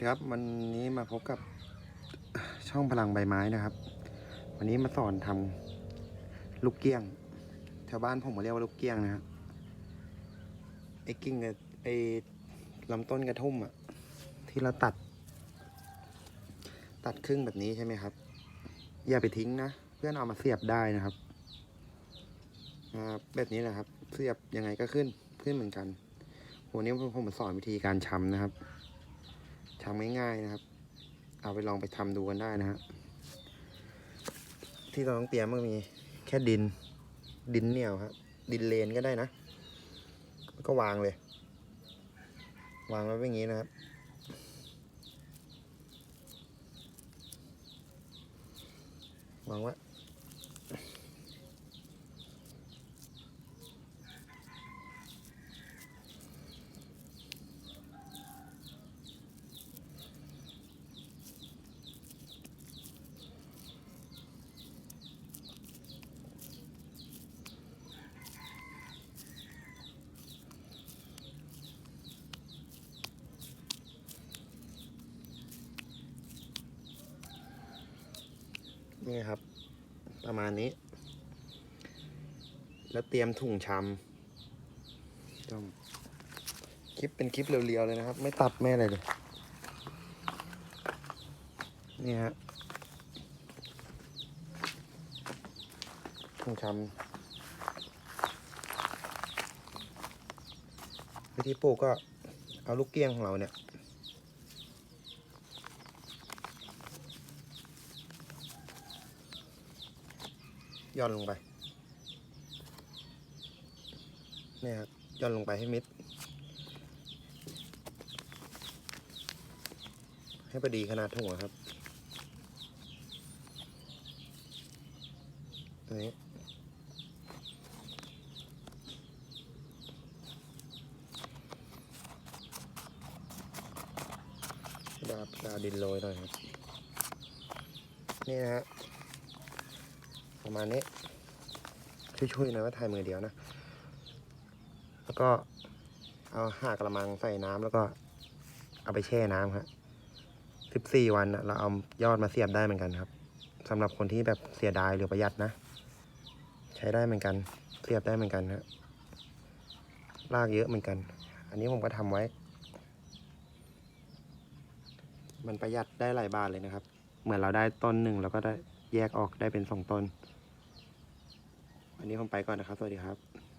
ดีครับวันนี้มาพบกับช่องพลังใบไม้นะครับ วันนี้มาสอนทำลูกเกี้ยงแถวบ้านผมเขาเรียกว่าลูกเกี้ยงนะครับไอ้กิ่งกับไอ้ลำต้นกระทุ่มอะที่เราตัด ตัดครึ่งแบบนี้ใช่ไหมครับ อย่าไปทิ้งนะ เพื่อนเอามาเสียบได้นะครับแบบนี้แหละครับ เสียบยังไงก็ขึ้นขึ้นเหมือนกันวันนี้ผมมาสอนวิธีการชำนะครับ ทำง่ายๆนะครับ เอาไปลองไปทำดูกันได้นะฮะที่เราต้องเตรียมก็มีแค่ดิน ดินเหนียวครับ ดินเลนก็ได้นะก็วางเลย วางไว้อย่างนี้นะครับ วางไว้ นี่ครับ ประมาณนี้ แล้วเตรียมถุงชำต้องคลิปเป็นคลิปเรียวๆเลยนะครับ ไม่ตัดไม่อะไรเลย นี่ฮะถุงชำวิธีปลูกก็เอาลูกเกี้ยงของเราเนี่ย ย่อนลงไปเนี่ยครับย่อนลงไปให้มิด ให้พอดีขนาดถุงครับนนี้ดาบดาดินโรยหน่อยครับ นี่นะฮะ ประมาณนี้ช่วยๆนะว่าถ่ายมือเดียวนะ แล้วก็เอาหากระมังใส่น้ำแล้วก็เอาไปแช่น้ำครับสิบสี่วันเราเอายอดมาเสียบได้เหมือนกันครับสำหรับคนที่แบบเสียดายหรือประหยัดนะ ใช้ได้เหมือนกัน เสียบได้เหมือนกันครับลากเยอะเหมือนกัน อันนี้ผมก็ทำไว้ มันประหยัดได้หลายบาทเลยนะครับ เหมือนเราได้ต้นหนึ่งแล้วก็ได้ แยกออกได้เป็นสองตนวันนี้ผมไปก่อนนะครับ สวัสดีครับ